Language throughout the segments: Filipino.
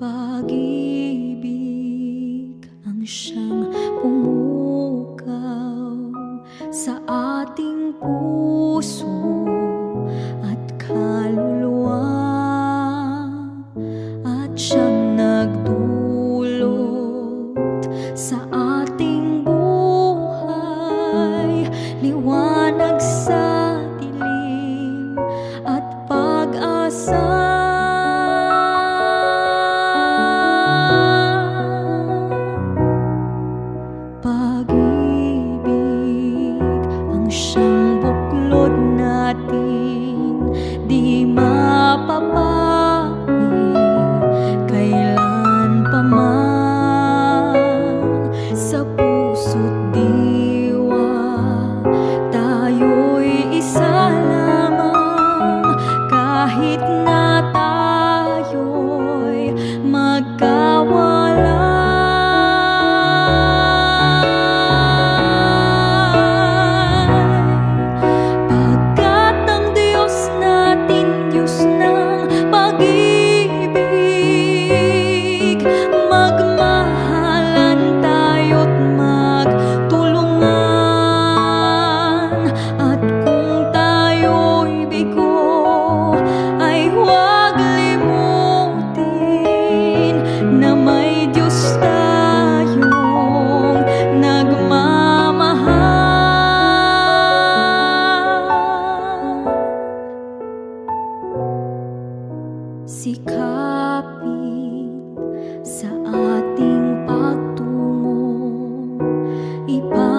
pag-ibig ang siyang pumukaw sa ating puso. Sikapin sa ating pagtungo Ipamalita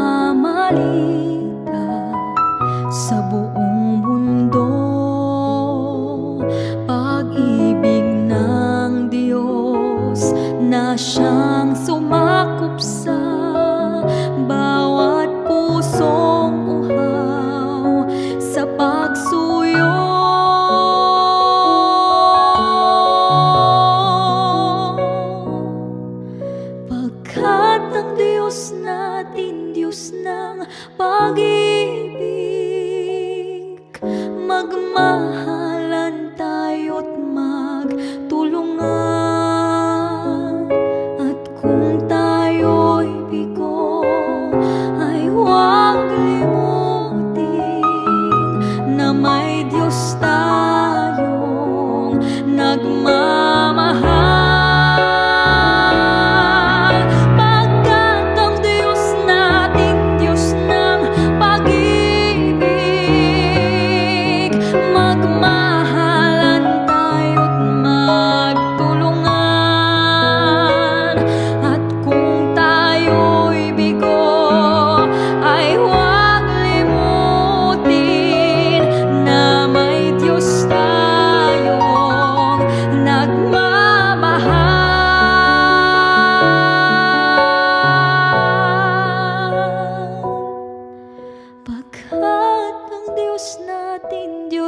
ng pag-ibig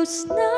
Snow.